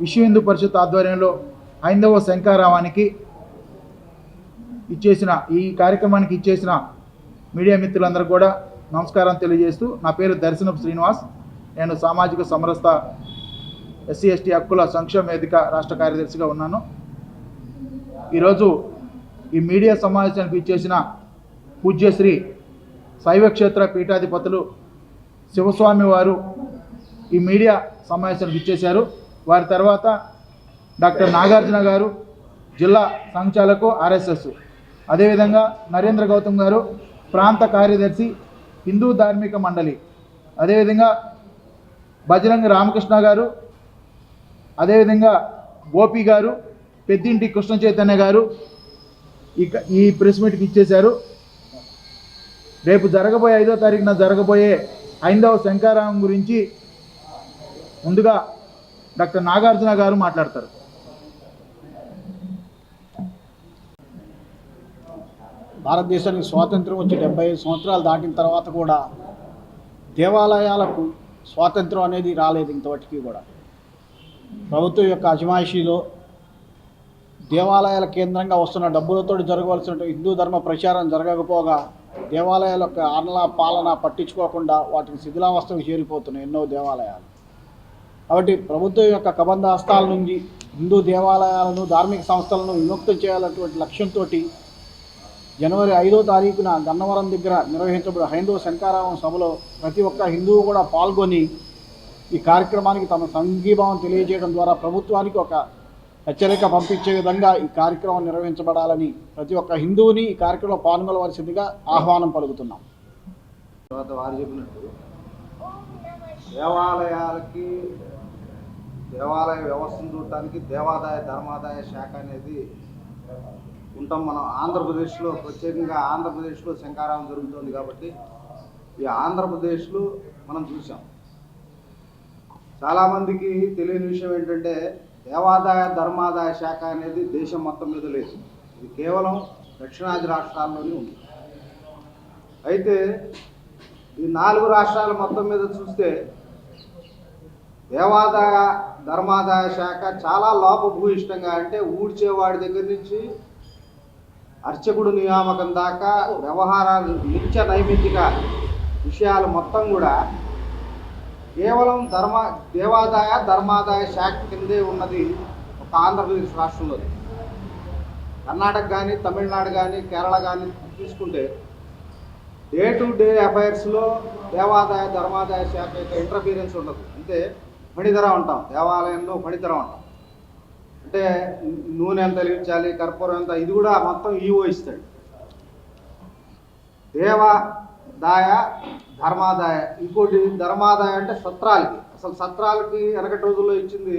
విశ్వ హిందూ పరిషత్ ఆధ్వర్యంలో హైందవ శంకారావానికి ఇచ్చేసిన ఈ కార్యక్రమానికి ఇచ్చేసిన మీడియా మిత్రులందరూ కూడా నమస్కారం తెలియజేస్తూ నా పేరు దర్శనపు శ్రీనివాస్. నేను సామాజిక సమరస్త ఎస్సీ ఎస్టీ హక్కుల సంక్షేమ వేదిక రాష్ట్ర కార్యదర్శిగా ఉన్నాను. ఈరోజు ఈ మీడియా సమావేశానికి ఇచ్చేసిన పూజ్యశ్రీ శైవక్షేత్ర పీఠాధిపతులు శివస్వామి వారు ఈ మీడియా సమావేశానికి ఇచ్చేశారు. వారి తర్వాత డాక్టర్ నాగార్జున గారు జిల్లా సంచాలకు ఆర్ఎస్ఎస్. అదేవిధంగా నరేంద్ర గౌతమ్ గారు ప్రాంత కార్యదర్శి హిందూ ధార్మిక మండలి. అదేవిధంగా బజరంగ రామకృష్ణ గారు అదేవిధంగా గోపి గారు పెద్దింటి కృష్ణ చైతన్య గారు ఇక ఈ ప్రెస్ మీట్కి ఇచ్చేశారు. రేపు జరగబోయే ఐదో తారీఖున జరగబోయే ఐందవ శంకారావం గురించి ముందుగా డాక్టర్ నాగార్జున గారు మాట్లాడతారు. భారతదేశానికి స్వాతంత్రం వచ్చి డెబ్బై ఐదు సంవత్సరాలు దాటిన తర్వాత కూడా దేవాలయాలకు స్వాతంత్రం అనేది రాలేదు ఇంతవరకు కూడా. ప్రభుత్వం యొక్క అజమాయిషీలో దేవాలయాల కేంద్రంగా వస్తున్న డబ్బులతో జరగవలసిన హిందూ ధర్మ ప్రచారం జరగకపోగా దేవాలయాల యొక్క ఆలన పాలన పట్టించుకోకుండా వాటిని శిథిలావస్థకు చేరిపోతున్నాయి ఎన్నో దేవాలయాలు. కాబట్టి ప్రభుత్వం యొక్క కబంధ హస్తాల నుంచి హిందూ దేవాలయాలను ధార్మిక సంస్థలను విముక్తం చేయాలన్నటువంటి లక్ష్యంతో జనవరి ఐదో తారీఖున గన్నవరం దగ్గర నిర్వహించబడిన హైందవ శంకారావం సభలో ప్రతి ఒక్క హిందువు కూడా పాల్గొని ఈ కార్యక్రమానికి తమ సంఘీభావం తెలియజేయడం ద్వారా ప్రభుత్వానికి ఒక హెచ్చరిక పంపించే విధంగా ఈ కార్యక్రమం నిర్వహించబడాలని ప్రతి ఒక్క హిందువుని ఈ కార్యక్రమంలో పాల్గొనవలసిందిగా ఆహ్వానం పలుకుతున్నాం. తర్వాత వారు చెప్పినట్టు దేవాలయాలకి దేవాలయ వ్యవస్థను చూడటానికి దేవాదాయ ధర్మాదాయ శాఖ అనేది ఉంటాం మనం. ఆంధ్రప్రదేశ్లో ప్రత్యేకంగా ఆంధ్రప్రదేశ్లో శంకారావం జరుగుతుంది కాబట్టి ఈ ఆంధ్రప్రదేశ్లో మనం చూసాం చాలామందికి తెలియని విషయం ఏంటంటే దేవాదాయ ధర్మాదాయ శాఖ అనేది దేశం మొత్తం మీద లేదు. ఇది కేవలం దక్షిణాది రాష్ట్రాల్లోనే ఉంది. అయితే ఈ నాలుగు రాష్ట్రాల మొత్తం మీద చూస్తే దేవాదాయ ధర్మాదాయ శాఖ చాలా లోపభూయిష్టంగా అంటే ఊడ్చేవాడి దగ్గర నుంచి అర్చకుడు నియామకం దాకా వ్యవహారాలు నిత్య నైమిత్తిక విషయాలు మొత్తం కూడా కేవలం ధర్మ దేవాదాయ ధర్మాదాయ శాఖ కిందే ఉన్నది ఒక ఆంధ్రప్రదేశ్ రాష్ట్రంలో. కర్ణాటక కానీ తమిళనాడు కానీ కేరళ కానీ తీసుకుంటే డే టు డే అఫైర్స్లో దేవాదాయ ధర్మాదాయ శాఖ యొక్క ఇంటర్ఫీరెన్స్ ఉండదు. అంటే ఫణిధర ఉంటాం దేవాలయంలో ఫణిధర ఉంటాం. అంటే నూనె ఎంత వెలిగించాలి కర్పూరం ఎంత ఇది కూడా మొత్తం ఈవో ఇస్తాడు. దేవాదాయ ధర్మాదాయ ఇంకోటి ధర్మాదాయ అంటే సత్రాలకి. అసలు సత్రాలకి వెనకటి రోజుల్లో ఇచ్చింది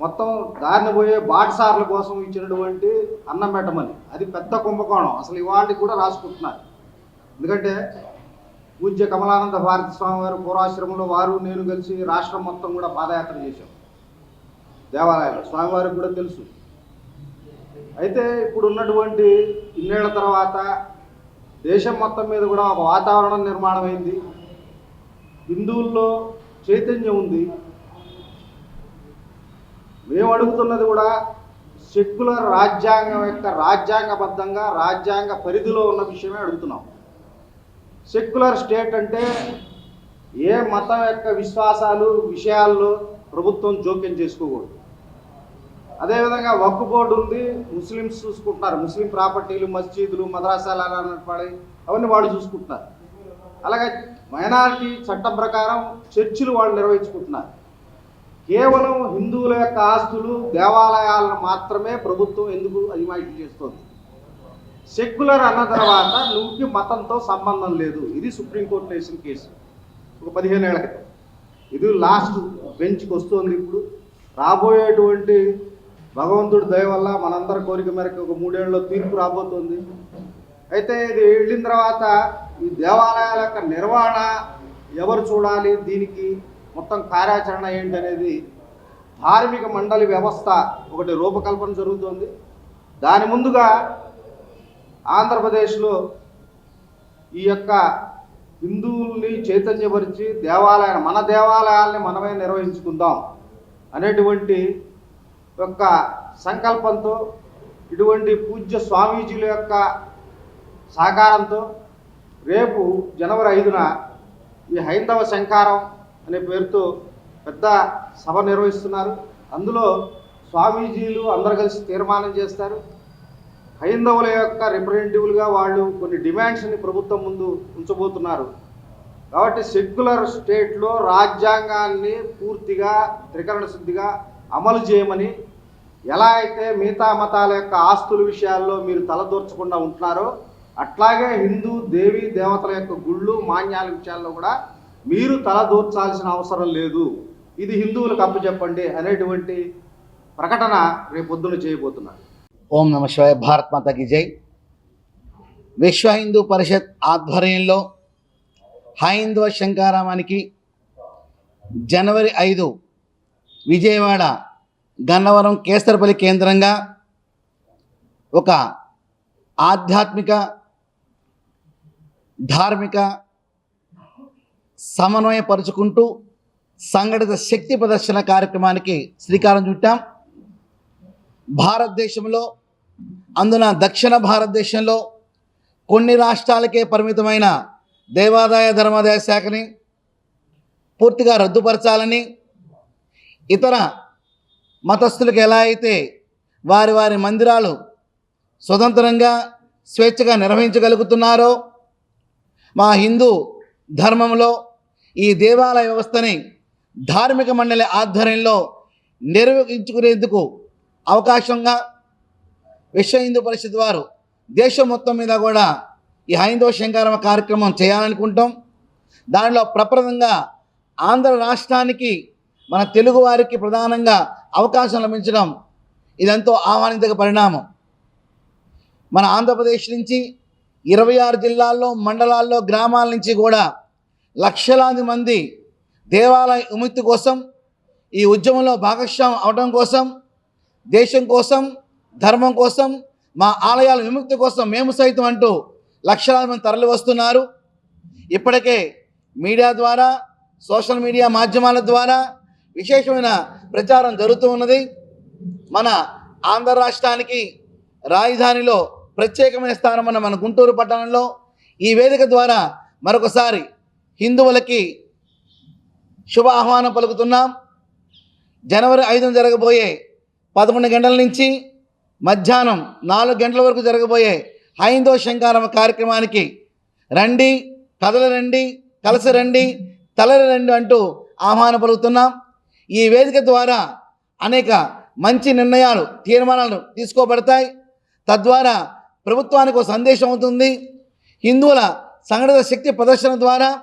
మొత్తం దారిని పోయే బాటసార్ల కోసం ఇచ్చినటువంటి అన్నం పెట్టమని అది పెద్ద కుంభకోణం. అసలు ఇవాళకి కూడా రాసుకుంటున్నారు. ఎందుకంటే పూజ్య కమలానంద భారతి స్వామి వారు పూర్వాశ్రమంలో వారు నేను కలిసి రాష్ట్రం మొత్తం కూడా పాదయాత్ర చేశాం. దేవాలయాలు స్వామివారికి కూడా తెలుసు. అయితే ఇప్పుడు ఉన్నటువంటి ఇన్నేళ్ళ తర్వాత దేశం మొత్తం మీద కూడా ఒక వాతావరణం నిర్మాణం అయింది హిందువుల్లో చైతన్యం ఉంది. మేము అడుగుతున్నది కూడా సెక్యులర్ రాజ్యాంగం యొక్క రాజ్యాంగబద్ధంగా రాజ్యాంగ పరిధిలో ఉన్న విషయమే అడుగుతున్నాం. సెక్యులర్ స్టేట్ అంటే ఏ మతం యొక్క విశ్వాసాలు విషయాల్లో ప్రభుత్వం జోక్యం చేసుకోకూడదు. అదేవిధంగా వక్ఫ్ బోర్డు ఉంది ముస్లిమ్స్ చూసుకుంటున్నారు. ముస్లిం ప్రాపర్టీలు మస్జీదులు మద్రాసాలు అన్నపడి అవన్నీ వాళ్ళు చూసుకుంటున్నారు. అలాగే మైనారిటీ చట్టం ప్రకారం చర్చిలు వాళ్ళు నిర్వహించుకుంటున్నారు. కేవలం హిందువుల యొక్క ఆస్తులు దేవాలయాలను మాత్రమే ప్రభుత్వం ఎందుకు అజమాయిషీ చేస్తుంది? సెక్యులర్ అన్న తర్వాత నువ్వుకి మతంతో సంబంధం లేదు. ఇది సుప్రీంకోర్టు వేసిన కేసు. ఒక పదిహేను ఏళ్ళ క్రితం. ఇది లాస్ట్ బెంచ్కి వస్తుంది ఇప్పుడు. రాబోయేటువంటి భగవంతుడి దయ వల్ల మనందరి కోరిక మేరకు ఒక మూడేళ్ళలో తీర్పు రాబోతుంది. అయితే ఇది వెళ్ళిన తర్వాత ఈ దేవాలయాల యొక్క నిర్వహణ ఎవరు చూడాలి? దీనికి మొత్తం కార్యాచరణ ఏంటి అనేది ధార్మిక మండలి వ్యవస్థ ఒకటి రూపకల్పన జరుగుతుంది. దాని ముందుగా ఆంధ్రప్రదేశ్లో ఈ యొక్క హిందువుల్ని చైతన్యపరిచి దేవాలయాన్ని మన దేవాలయాల్ని మనమే నిర్వహించుకుందాం అనేటువంటి యొక్క సంకల్పంతో ఇటువంటి పూజ్య స్వామీజీల యొక్క సహకారంతో రేపు జనవరి ఐదున ఈ హైందవ శంకారం అనే పేరుతో పెద్ద సభ నిర్వహిస్తున్నారు. అందులో స్వామీజీలు అందరు కలిసి తీర్మానం చేస్తారు. హైందవుల యొక్క రిప్రజెంటేటివ్లుగా వాళ్ళు కొన్ని డిమాండ్స్ని ప్రభుత్వం ముందు ఉంచబోతున్నారు. కాబట్టి సెక్యులర్ స్టేట్లో రాజ్యాంగాన్ని పూర్తిగా త్రికరణ శుద్ధిగా అమలు చేయమని ఎలా అయితే మిగతా మతాల యొక్క ఆస్తుల విషయాల్లో మీరు తలదూర్చకుండా ఉంటున్నారో అట్లాగే హిందూ దేవీ దేవతల యొక్క గుళ్ళు మాన్యాల విషయాల్లో కూడా మీరు తలదూర్చాల్సిన అవసరం లేదు. ఇది హిందువులకు అప్పచెప్పండి అనేటువంటి ప్రకటన రేపొద్దున చేయబోతున్నారు. ఓం నమ శివాయ భారత్ మాతకి జై. విశ్వ హిందూ పరిషత్ ఆధ్వర్యంలో హైందవ శంకారామానికి జనవరి ఐదు విజయవాడ గన్నవరం కేసరపల్లి కేంద్రంగా ఒక ఆధ్యాత్మిక ధార్మిక సమన్వయపరుచుకుంటూ సంఘటిత శక్తి ప్రదర్శన కార్యక్రమానికి శ్రీకారం చుట్టాం. భారతదేశంలో అందున దక్షిణ భారతదేశంలో కొన్ని రాష్ట్రాలకే పరిమితమైన దేవాదాయ ధర్మాదాయ శాఖని పూర్తిగా రద్దుపరచాలని ఇతర మతస్థులకు ఎలా అయితే వారి వారి మందిరాలు స్వతంత్రంగా స్వేచ్ఛగా నిర్వహించగలుగుతున్నారో మా హిందూ ధర్మంలో ఈ దేవాలయ వ్యవస్థని ధార్మిక మండలి ఆధ్వర్యంలో నిర్వహించుకునేందుకు అవకాశంగా విశ్వ హిందూ పరిషత్ వారు దేశం మొత్తం మీద కూడా ఈ హైందవ శంకరమ కార్యక్రమం చేయాలనుకుంటాం. దానిలో ప్రప్రదంగా ఆంధ్ర రాష్ట్రానికి మన తెలుగు వారికి ప్రధానంగా అవకాశం లభించడం ఇదంతో ఆహ్వానించక పరిణామం. మన ఆంధ్రప్రదేశ్ నుంచి ఇరవై ఆరు జిల్లాల్లో మండలాల్లో గ్రామాల నుంచి కూడా లక్షలాది మంది దేవాలయ విముక్తి కోసం ఈ ఉద్యమంలో భాగస్వామ్యం అవడం కోసం దేశం కోసం ధర్మం కోసం మా ఆలయాల విముక్తి కోసం మేము సైతం అంటూ లక్షలాది మంది తరలి వస్తున్నారు. ఇప్పటికే మీడియా ద్వారా సోషల్ మీడియా మాధ్యమాల ద్వారా విశేషమైన ప్రచారం జరుగుతూ ఉన్నది. మన ఆంధ్ర రాష్ట్రానికి రాజధానిలో ప్రత్యేకమైన స్థానం ఉన్న మన గుంటూరు పట్టణంలో ఈ వేదిక ద్వారా మరొకసారి హిందువులకి శుభ ఆహ్వానం పలుకుతున్నాం. జనవరి ఐదున జరగబోయే పదకొండు గంటల నుంచి మధ్యాహ్నం నాలుగు గంటల వరకు జరగబోయే హైందో శంకారమ కార్యక్రమానికి రండి కథలు రండి కలసి రండి తలరి రండి అంటూ ఆహ్వానం పలుకుతున్నాం. ఈ వేదిక ద్వారా అనేక మంచి నిర్ణయాలు తీర్మానాలు తీసుకోబడతాయి. తద్వారా ప్రభుత్వానికి ఒక సందేశం అవుతుంది. హిందువుల సంఘటిత శక్తి ప్రదర్శన ద్వారా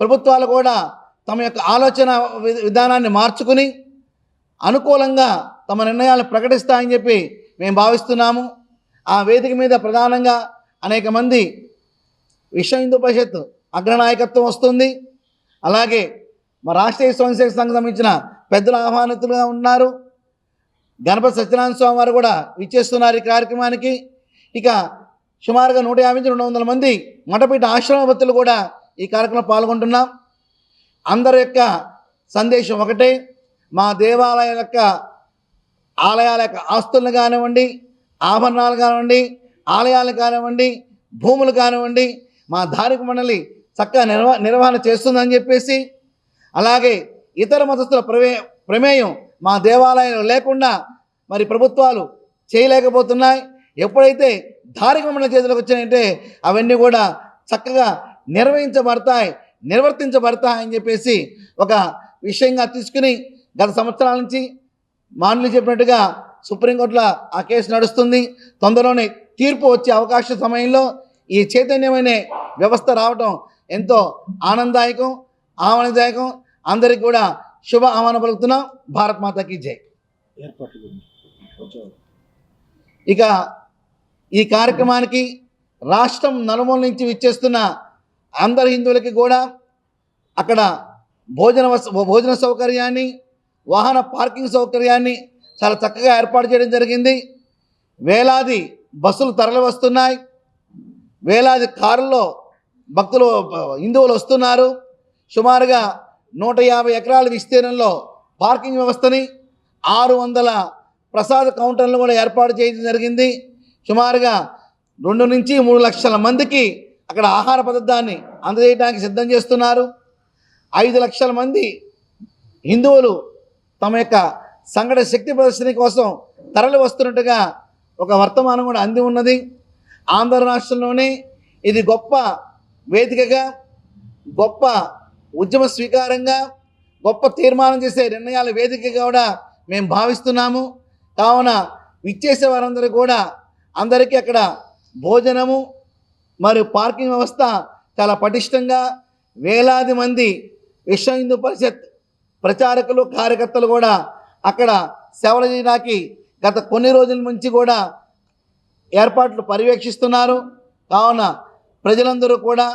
ప్రభుత్వాలు కూడా తమ యొక్క ఆలోచన వి- విధానాన్ని మార్చుకుని అనుకూలంగా తమ నిర్ణయాలను ప్రకటిస్తాయని చెప్పి మేము భావిస్తున్నాము. ఆ వేదిక మీద ప్రధానంగా అనేక మంది విశ్వ హిందూ పరిషత్ అగ్రనాయకత్వం వస్తుంది. అలాగే మా రాష్ట్రీయ స్వయంసేవక సంఘం సంబంధించిన పెద్దలు ఆహ్వానితులుగా ఉన్నారు. గణపతి సత్యనారాయణ స్వామి వారు కూడా విచ్చేస్తున్నారు ఈ కార్యక్రమానికి. ఇక సుమారుగా నూట యాభై నుంచి రెండు వందల మంది మఠపీఠ ఆశ్రమ భక్తులు కూడా ఈ కార్యక్రమంలో పాల్గొంటున్నాం. అందరి యొక్క సందేశం ఒకటే. మా దేవాలయాల యొక్క ఆలయాల యొక్క ఆస్తులను కానివ్వండి ఆభరణాలు కానివ్వండి ఆలయాలు కానివ్వండి భూములు కానివ్వండి మా ధార్మిక మండలి చక్కగా నిర్వ నిర్వహణ చేస్తుందని చెప్పేసి అలాగే ఇతర మతస్థుల ప్రమే ప్రమేయం మా దేవాలయంలో లేకుండా మరి ప్రభుత్వాలు చేయలేకపోతున్నాయి. ఎప్పుడైతే ధార్మిక మండలి చేతులకు వచ్చినాయంటే అవన్నీ కూడా చక్కగా నిర్వహించబడతాయి నిర్వర్తించబడతాయని చెప్పేసి ఒక విషయంగా తీసుకుని గత సంవత్సరాల నుంచి మాన్లు చెప్పినట్టుగా సుప్రీంకోర్టులో ఆ కేసు నడుస్తుంది. తొందరలోనే తీర్పు వచ్చే అవకాశ సమయంలో ఈ చైతన్యమైన వ్యవస్థ రావటం ఎంతో ఆనందదాయకం ఆహ్వానదాయకం అందరికి కూడా శుభ ఆహ్వానం పలుకుతున్నాం. భారత్ మాతకి జై. ఇక ఈ కార్యక్రమానికి రాష్ట్రం నలుమూల నుంచి విచ్చేస్తున్న అందరు హిందువులకి కూడా అక్కడ భోజన వస- భోజన సౌకర్యాన్ని వాహన పార్కింగ్ సౌకర్యాన్ని చాలా చక్కగా ఏర్పాటు చేయడం జరిగింది. వేలాది బస్సులు తరలి వస్తున్నాయి. వేలాది కారుల్లో భక్తులు హిందువులు వస్తున్నారు. సుమారుగా నూట యాభై ఎకరాల విస్తీర్ణంలో పార్కింగ్ వ్యవస్థని ఆరు వందల ప్రసాద కౌంటర్లు కూడా ఏర్పాటు చేయడం జరిగింది. సుమారుగా రెండు నుంచి మూడు లక్షల మందికి అక్కడ ఆహార పదార్థాన్ని అందజేయడానికి సిద్ధం చేస్తున్నారు. ఐదు లక్షల మంది హిందువులు తమ యొక్క సంఘట శక్తి ప్రదర్శన కోసం తరలి వస్తున్నట్టుగా ఒక వర్తమానం కూడా అంది ఉన్నది. ఆంధ్ర రాష్ట్రంలోనే ఇది గొప్ప వేదికగా గొప్ప ఉద్యమ స్వీకారంగా గొప్ప తీర్మానం చేసే నిర్ణయాల వేదికగా కూడా మేము భావిస్తున్నాము. కావున విచ్చేసే వారందరూ కూడా అందరికీ అక్కడ భోజనము మరియు పార్కింగ్ వ్యవస్థ చాలా పటిష్టంగా వేలాది మంది విశ్వ హిందూ పరిషత్ ప్రచారకులు కార్యకర్తలు కూడా అక్కడ సేవలు చేయడానికి గత కొన్ని రోజుల నుంచి కూడా ఏర్పాట్లు పర్యవేక్షిస్తున్నారు. కావున ప్రజలందరూ కూడా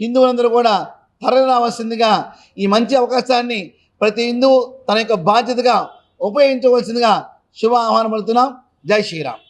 హిందువులందరూ కూడా తరలిరావాల్సిందిగా ఈ మంచి అవకాశాన్ని ప్రతి హిందువు తన యొక్క బాధ్యతగా ఉపయోగించవలసిందిగా శుభ ఆహ్వానం పడుతున్నాం జై శ్రీరామ్.